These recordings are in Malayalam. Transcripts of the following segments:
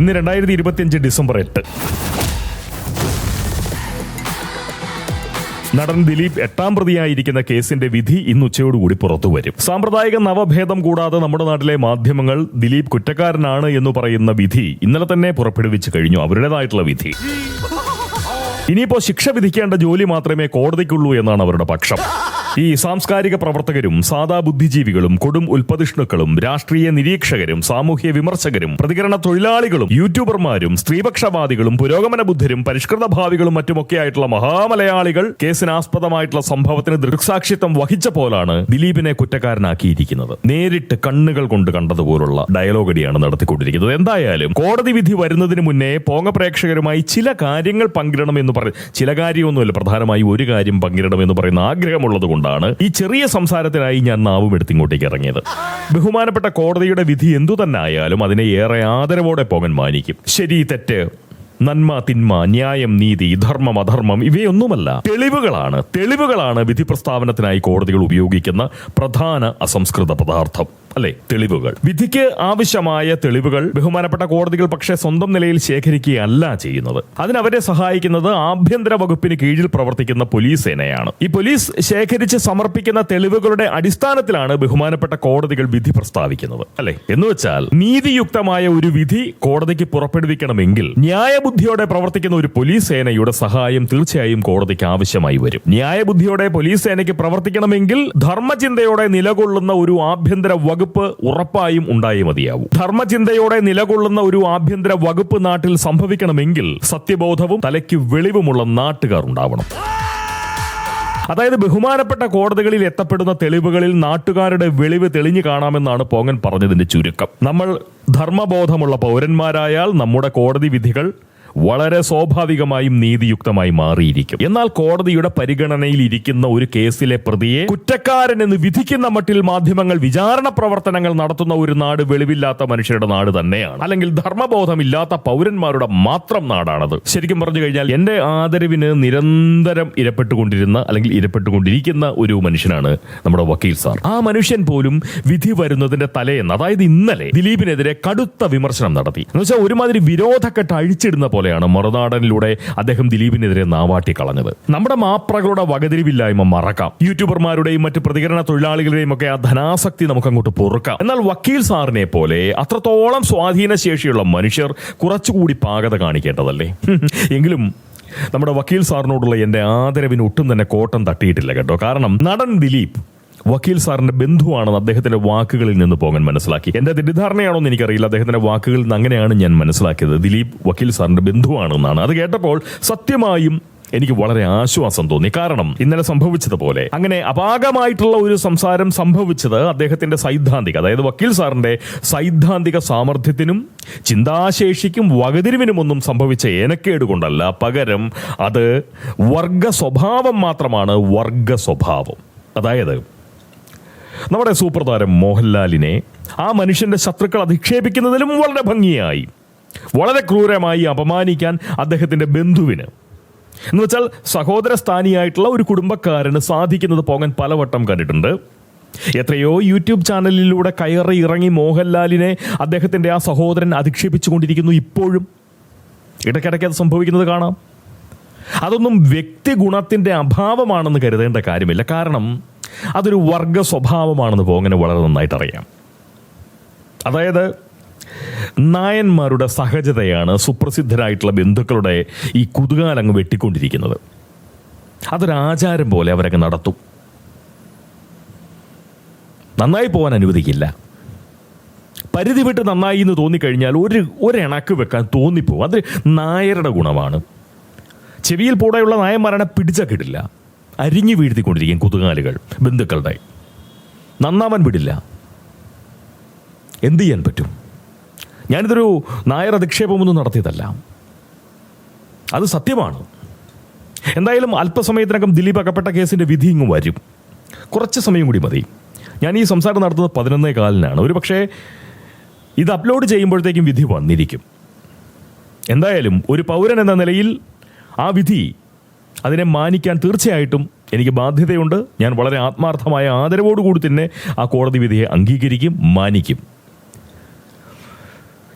ഇന്ന് രണ്ടായിരത്തി ഇരുപത്തിയഞ്ച് ഡിസംബർ എട്ട്. നടൻ ദിലീപ് എട്ടാം പ്രതിയായിരിക്കുന്ന കേസിന്റെ വിധി ഇന്ന് ഉച്ചയോടുകൂടി പുറത്തുവരും സാമ്പ്രദായിക നവഭേദം കൂടാതെ നമ്മുടെ നാട്ടിലെ മാധ്യമങ്ങൾ ദിലീപ് കുറ്റക്കാരനാണ് എന്ന് പറയുന്ന വിധി ഇന്നലെ തന്നെ പുറപ്പെടുവിച്ചു കഴിഞ്ഞു. അവരുടേതായിട്ടുള്ള വിധി. ഇനിയിപ്പോ ശിക്ഷ വിധിക്കേണ്ട ജോലി മാത്രമേ കോടതിക്കുള്ളൂ എന്നാണ് അവരുടെ പക്ഷം. ഈ സാംസ്കാരിക പ്രവർത്തകരും സാധാ ബുദ്ധിജീവികളും കൊടും ഉൽപ്പതിഷ്ണുക്കളും രാഷ്ട്രീയ നിരീക്ഷകരും സാമൂഹ്യ വിമർശകരും പ്രതികരണ തൊഴിലാളികളും യൂട്യൂബർമാരും സ്ത്രീപക്ഷവാദികളും പുരോഗമന ബുദ്ധരും പരിഷ്കൃത ഭാവികളും മറ്റുമൊക്കെ ആയിട്ടുള്ള മഹാമലയാളികൾ കേസിനാസ്പദമായിട്ടുള്ള സംഭവത്തിന് ദൃക്സാക്ഷിത്വം വഹിച്ച പോലാണ് ദിലീപിനെ കുറ്റക്കാരനാക്കിയിരിക്കുന്നത്. നേരിട്ട് കണ്ണുകൾ കൊണ്ട് കണ്ടതുപോലുള്ള ഡയലോഗടിയാണ് നടത്തിക്കൊണ്ടിരിക്കുന്നത്. എന്തായാലും കോടതി വിധി വരുന്നതിന് മുന്നേ പോങ്ങ പ്രേക്ഷകരുമായി ചില കാര്യങ്ങൾ പങ്കിടണം എന്ന് പറയും ചില കാര്യമൊന്നുമല്ല പ്രധാനമായി ഒരു കാര്യം പങ്കിടണം എന്ന് പറയുന്ന ആഗ്രഹമുള്ളത് കൊണ്ടാണ് ഈ ചെറിയ സംസാരത്തിനായി ഞാൻ നാവും എടുത്ത് ഇങ്ങോട്ടേക്ക് ഇറങ്ങിയത്. ബഹുമാനപ്പെട്ട കോടതിയുടെ വിധി എന്തു തന്നെ ആയാലും അതിനെ ഏറെ ആദരവോടെ പോകാൻ മാനിക്കും. ശരി തെറ്റ് നന്മ തിന്മ ന്യായം നീതി ധർമ്മം അധർമ്മം ഇവയൊന്നുമല്ല. തെളിവുകളാണ് തെളിവുകളാണ് വിധി പ്രസ്താവനത്തിനായി കോടതികൾ ഉപയോഗിക്കുന്ന പ്രധാന അസംസ്കൃത പദാർത്ഥം. അല്ലെ തെളിവുകൾ. വിധിക്ക് ആവശ്യമായ തെളിവുകൾ ബഹുമാനപ്പെട്ട കോടതികൾ പക്ഷേ സ്വന്തം നിലയിൽ ശേഖരിക്കുകയല്ല ചെയ്യുന്നത്. അതിനവരെ സഹായിക്കുന്നത് ആഭ്യന്തര വകുപ്പിന് കീഴിൽ പ്രവർത്തിക്കുന്ന പോലീസ് സേനയാണ്. ഈ പോലീസ് ശേഖരിച്ച് സമർപ്പിക്കുന്ന തെളിവുകളുടെ അടിസ്ഥാനത്തിലാണ് ബഹുമാനപ്പെട്ട കോടതികൾ വിധി പ്രസ്താവിക്കുന്നത്. അല്ലെ എന്ന് വെച്ചാൽ നീതിയുക്തമായ ഒരു വിധി കോടതിക്ക് പുറപ്പെടുവിക്കണമെങ്കിൽ ന്യായബുദ്ധിയോടെ പ്രവർത്തിക്കുന്ന ഒരു പോലീസ് സേനയുടെ സഹായം തീർച്ചയായും കോടതിക്ക് ആവശ്യമായി വരും. ന്യായബുദ്ധിയോടെ പോലീസ് സേനയ്ക്ക് പ്രവർത്തിക്കണമെങ്കിൽ ധർമ്മചിന്തയോടെ നിലകൊള്ളുന്ന ഒരു ആഭ്യന്തര വകുപ്പ് ഉറപ്പായും ഉണ്ടായി മതിയാവും. ധർമ്മചിന്തയോടെ നിലകൊള്ളുന്ന ഒരു ആഭ്യന്തര വകുപ്പ് നാട്ടിൽ സംഭവിക്കണമെങ്കിൽ സത്യബോധവും തലയ്ക്ക് വെളിവുമുള്ള നാട്ടുകാർ ഉണ്ടാവണം. അതായത് ബഹുമാനപ്പെട്ട കോടതികളിൽ എത്തപ്പെടുന്ന തെളിവുകളിൽ നാട്ടുകാരുടെ വെളിവ് തെളിഞ്ഞു കാണാമെന്നാണ് പോങ്ങൻ പറഞ്ഞതിന്റെ ചുരുക്കം. നമ്മൾ ധർമ്മബോധമുള്ള പൗരന്മാരായാൽ നമ്മുടെ കോടതി വിധികൾ വളരെ സ്വാഭാവികമായും നീതിയുക്തമായി മാറിയിരിക്കും. എന്നാൽ കോടതിയുടെ പരിഗണനയിൽ ഇരിക്കുന്ന ഒരു കേസിലെ പ്രതിയെ കുറ്റക്കാരനെന്ന് വിധിക്കുന്ന മട്ടിൽ മാധ്യമങ്ങൾ വിചാരണ പ്രവർത്തനങ്ങൾ നടത്തുന്ന ഒരു നാട് വെളിവില്ലാത്ത മനുഷ്യരുടെ നാട് തന്നെയാണ്. അല്ലെങ്കിൽ ധർമ്മബോധമില്ലാത്ത പൗരന്മാരുടെ മാത്രം നാടാണത്. ശരിക്കും പറഞ്ഞു കഴിഞ്ഞാൽ എന്റെ ആദരവിന് നിരന്തരം ഇരപ്പെട്ടുകൊണ്ടിരുന്ന അല്ലെങ്കിൽ ഇരപ്പെട്ടുകൊണ്ടിരിക്കുന്ന ഒരു മനുഷ്യനാണ് നമ്മുടെ വക്കീൽ സാർ. ആ മനുഷ്യൻ പോലും വിധി വരുന്നതിന്റെ തലേന്ന് അതായത് ഇന്നലെ ദിലീപിനെതിരെ കടുത്ത വിമർശനം നടത്തി. എന്ന് വെച്ചാൽ ഒരുമാതിരി വിരോധക്കെട്ട് അഴിച്ചിടുന്ന പോലെയാണ് മറുനാടനിലൂടെ അദ്ദേഹം ദിലീപിനെതിരെ നാവാട്ടി കളഞ്ഞത്. നമ്മുടെ മാപ്രകളുടെ വകതിരിവില്ലായ്മ മറക്കാം. യൂട്യൂബർമാരുടെയും മറ്റ് പ്രതികരണ തൊഴിലാളികളുടെയും ഒക്കെ ആ ധനാസക്തി നമുക്ക് അങ്ങോട്ട് പൊറുക്കാം. എന്നാൽ വക്കീൽ സാറിനെ പോലെ അത്രത്തോളം സ്വാധീന ശേഷിയുള്ള മനുഷ്യർ കുറച്ചുകൂടി പാകത കാണിക്കേണ്ടതല്ലേ? എങ്കിലും നമ്മുടെ വക്കീൽ സാറിനോടുള്ള എന്റെ ആദരവിന് ഒട്ടും തന്നെ കോട്ടം തട്ടിയിട്ടില്ല കേട്ടോ. കാരണം നടൻ ദിലീപ് വക്കീൽ സാറിന്റെ ബന്ധുവാണെന്ന് അദ്ദേഹത്തിന്റെ വാക്കുകളിൽ നിന്ന് പോകാൻ മനസ്സിലാക്കി. എന്റെ തെറ്റിദ്ധാരണയാണോ എന്ന് എനിക്കറിയില്ല. അദ്ദേഹത്തിന്റെ വാക്കുകളിൽ നിന്ന് അങ്ങനെയാണ് ഞാൻ മനസ്സിലാക്കിയത്. ദിലീപ് വക്കീൽ സാറിന്റെ ബന്ധുവാണെന്നാണ്. അത് കേട്ടപ്പോൾ സത്യമായും എനിക്ക് വളരെ ആശ്വാസം തോന്നി. കാരണം ഇന്നലെ സംഭവിച്ചതുപോലെ അങ്ങനെ അപാകമായിട്ടുള്ള ഒരു സംസാരം സംഭവിച്ചത് അദ്ദേഹത്തിന്റെ സൈദ്ധാന്തിക അതായത് വക്കീൽ സാറിന്റെ സൈദ്ധാന്തിക സാമർഥ്യത്തിനും ചിന്താശേഷിക്കും വകതിരിവിനുമൊന്നും സംഭവിച്ച ഏനക്കേട് കൊണ്ടല്ല. പകരം അത് വർഗ സ്വഭാവം മാത്രമാണ്. വർഗ സ്വഭാവം അതായത് നമ്മുടെ സൂപ്പർ താരം മോഹൻലാലിനെ ആ മനുഷ്യന്റെ ശത്രുക്കൾ അധിക്ഷേപിക്കുന്നതിലും വളരെ ഭംഗിയായി. വളരെ ക്രൂരമായി അപമാനിക്കാൻ അദ്ദേഹത്തിന്റെ ബന്ധുവിന്. എന്ന് വെച്ചാൽ സഹോദര സ്ഥാനിയായിട്ടുള്ള ഒരു കുടുംബക്കാരന് സാധിക്കുന്നത് പോകാൻ പലവട്ടം കണ്ടിട്ടുണ്ട്. എത്രയോ യൂട്യൂബ് ചാനലിലൂടെ കയറി ഇറങ്ങി മോഹൻലാലിനെ അദ്ദേഹത്തിന്റെ ആ സഹോദരൻ അധിക്ഷേപിച്ചുകൊണ്ടിരിക്കുന്നു ഇപ്പോഴും. ഇടയ്ക്കിടയ്ക്ക് അത് സംഭവിക്കുന്നത് കാണാം. അതൊന്നും വ്യക്തി ഗുണത്തിന്റെ അഭാവമാണെന്ന് കരുതേണ്ട കാര്യമില്ല. കാരണം അതൊരു വർഗ സ്വഭാവമാണെന്ന് പോങ്ങനെ വളരെ നന്നായിട്ട് അറിയാം. അതായത് നായന്മാരുടെ സഹജതയാണ് സുപ്രസിദ്ധരായിട്ടുള്ള ബന്ധുക്കളുടെ ഈ കുതുകാലങ്ങ് വെട്ടിക്കൊണ്ടിരിക്കുന്നത്. അതൊരാചാരം പോലെ അവരങ്ങ് നടത്തും. നന്നായി പോകാൻ അനുവദിക്കില്ല. പരിധി വിട്ട് നന്നായി എന്ന് തോന്നിക്കഴിഞ്ഞാൽ ഒരു ഒരിണക്ക് വെക്കാൻ തോന്നിപ്പോവും. അത് നായരുടെ ഗുണമാണ്. ചെവിയിൽ പൂടെയുള്ള നായന്മാരാണ് പിടിച്ച അരിഞ്ഞു വീഴ്ത്തിക്കൊണ്ടിരിക്കും കുതുകാലുകൾ ബന്ധുക്കളുടെ. നന്നാവാൻ വിടില്ല. എന്ത് ചെയ്യാൻ പറ്റും? ഞാനിതൊരു നായർ അധിക്ഷേപമൊന്നും നടത്തിയതല്ല. അത് സത്യമാണ്. എന്തായാലും അല്പസമയത്തിനകം ദിലീപ് അകപ്പെട്ട കേസിന്റെ വിധി ഇങ്ങ് വരും. കുറച്ച് സമയം കൂടി മതി. ഞാൻ ഈ സംസാരം നടത്തുന്നത് പതിനൊന്നേ കാലിനാണ്. ഒരു പക്ഷേ ഇത് അപ്ലോഡ് ചെയ്യുമ്പോഴത്തേക്കും വിധി വന്നിരിക്കും. എന്തായാലും ഒരു പൗരൻ എന്ന നിലയിൽ ആ വിധി അതിനെ മാനിക്കാൻ തീർച്ചയായിട്ടും എനിക്ക് ബാധ്യതയുണ്ട്. ഞാൻ വളരെ ആത്മാർത്ഥമായ ആദരവോടുകൂടി തന്നെ ആ കോടതി വിധിയെ അംഗീകരിക്കും മാനിക്കും.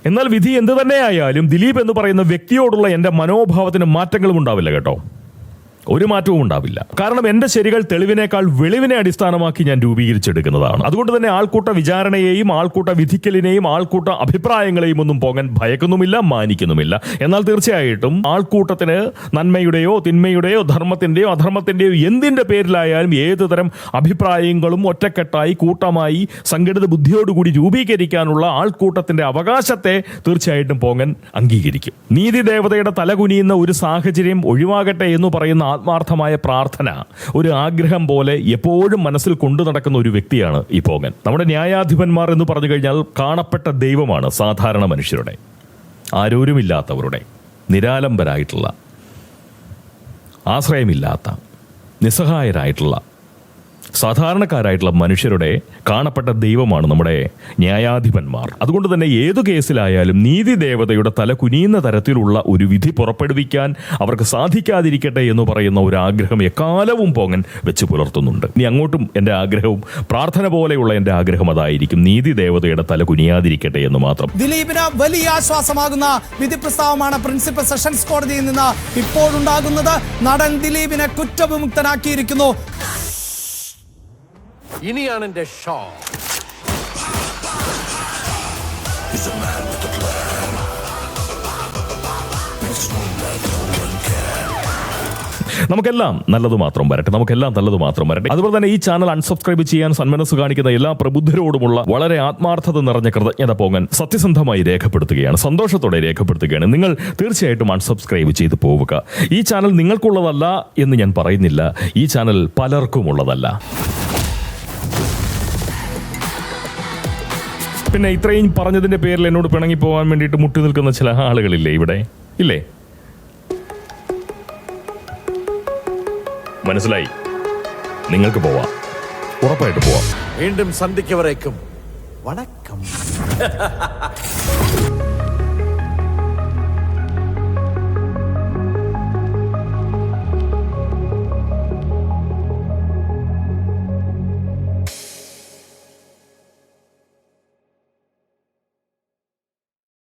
എന്നാൽ വിധി എന്ത് തന്നെയായാലും ദിലീപ് എന്ന് പറയുന്ന വ്യക്തിയോടുള്ള എന്റെ മനോഭാവത്തിന് മാറ്റങ്ങളും ഉണ്ടാവില്ല കേട്ടോ. ഒരു മാറ്റവും ഉണ്ടാവില്ല. കാരണം എന്റെ ശരികൾ തെളിവിനേക്കാൾ വെളിവിനെ അടിസ്ഥാനമാക്കി ഞാൻ രൂപീകരിച്ചെടുക്കുന്നതാണ്. അതുകൊണ്ട് തന്നെ ആൾക്കൂട്ട വിചാരണയെയും ആൾക്കൂട്ട വിധിക്കലിനെയും ആൾക്കൂട്ട അഭിപ്രായങ്ങളെയും ഒന്നും പോകാൻ ഭയക്കുന്നുമില്ല മാനിക്കുന്നുമില്ല. എന്നാൽ തീർച്ചയായിട്ടും ആൾക്കൂട്ടത്തിന് നന്മയുടെയോ തിന്മയുടെയോ ധർമ്മത്തിന്റെയോ അധർമ്മത്തിന്റെയോ എന്തിന്റെ പേരിലായാലും ഏത് തരം അഭിപ്രായങ്ങളും ഒറ്റക്കെട്ടായി കൂട്ടമായി സംഘടിത ബുദ്ധിയോടുകൂടി രൂപീകരിക്കാനുള്ള ആൾക്കൂട്ടത്തിന്റെ അവകാശത്തെ തീർച്ചയായിട്ടും പോങ്ങൻ അംഗീകരിക്കും. നീതി ദേവതയുടെ തലകുനിയുന്ന ഒരു സാഹചര്യം ഒഴിവാകട്ടെ എന്ന് പറയുന്ന ആത്മാർത്ഥമായ പ്രാർത്ഥന ഒരു ആഗ്രഹം പോലെ എപ്പോഴും മനസ്സിൽ കൊണ്ടു നടക്കുന്ന ഒരു വ്യക്തിയാണ് ഈ പോകൻ. നമ്മുടെ ന്യായാധിപന്മാർ എന്ന് പറഞ്ഞു കഴിഞ്ഞാൽ കാണപ്പെട്ട ദൈവമാണ് സാധാരണ മനുഷ്യരുടെ. ആരോരുമില്ലാത്തവരുടെ. നിരാലംബരായിട്ടുള്ള. ആശ്രയമില്ലാത്ത. നിസ്സഹായരായിട്ടുള്ള. സാധാരണക്കാരായിട്ടുള്ള മനുഷ്യരുടെ കാണപ്പെട്ട ദൈവമാണ് നമ്മുടെ ന്യായാധിപന്മാർ. അതുകൊണ്ട് തന്നെ ഏതു കേസിലായാലും നീതി ദേവതയുടെ തല കുനിയുന്ന തരത്തിലുള്ള ഒരു വിധി പുറപ്പെടുവിക്കാൻ അവർക്ക് സാധിക്കാതിരിക്കട്ടെ എന്ന് പറയുന്ന ഒരു ആഗ്രഹം എക്കാലവും പോങ്ങൻ വെച്ച് പുലർത്തുന്നുണ്ട്. ഇനി അങ്ങോട്ടും എന്റെ ആഗ്രഹവും പ്രാർത്ഥന പോലെയുള്ള എന്റെ ആഗ്രഹം അതായിരിക്കും നീതി ദേവതയുടെ തല കുനിയാതിരിക്കട്ടെ എന്ന് മാത്രം. ദിലീപിന് വലിയ ആശ്വാസമാകുന്ന വിധി പ്രസ്താവമാണ് പ്രിൻസിപ്പൽ സെഷൻസ് കോടതിയിൽ നിന്ന് ഇപ്പോഴുണ്ടാകുന്നത്. നടൻ ദിലീപിനെ കുറ്റവിമുക്തനാക്കിയിരിക്കുന്നു. ഇനിയാണ് എന്റെ ഷോ. നമുക്കെല്ലാം നല്ലത് മാത്രം വരട്ടെ. നമുക്കെല്ലാം നല്ലത് മാത്രം വരട്ടെ. അതുപോലെ തന്നെ ഈ ചാനൽ അൺസബ്സ്ക്രൈബ് ചെയ്യാൻ സന്മനസ് കാണിക്കുന്ന എല്ലാ പ്രബുദ്ധരോടുമുള്ള വളരെ ആത്മാർത്ഥത നിറഞ്ഞ കൃതജ്ഞത പോകാൻ സത്യസന്ധമായി രേഖപ്പെടുത്തുകയാണ്. സന്തോഷത്തോടെ രേഖപ്പെടുത്തുകയാണ്. നിങ്ങൾ തീർച്ചയായിട്ടും അൺസബ്സ്ക്രൈബ് ചെയ്ത് പോവുക. ഈ ചാനൽ നിങ്ങൾക്കുള്ളതല്ല എന്ന് ഞാൻ പറയുന്നില്ല. ഈ ചാനൽ പലർക്കുമുള്ളതല്ല. പിന്നെ ഇത്രയും പറഞ്ഞതിന്റെ പേരിൽ എന്നോട് പിണങ്ങി പോകാൻ വേണ്ടിയിട്ട് മുട്ടി നിൽക്കുന്ന ചില ആളുകളില്ലേ ഇവിടെ? ഇല്ലേ? മനസ്സിലായി. നിങ്ങൾക്ക് പോവാം. ഉറപ്പായിട്ട് പോവാം. വീണ്ടും സന്ധിക്കവരേക്കും വണക്കം.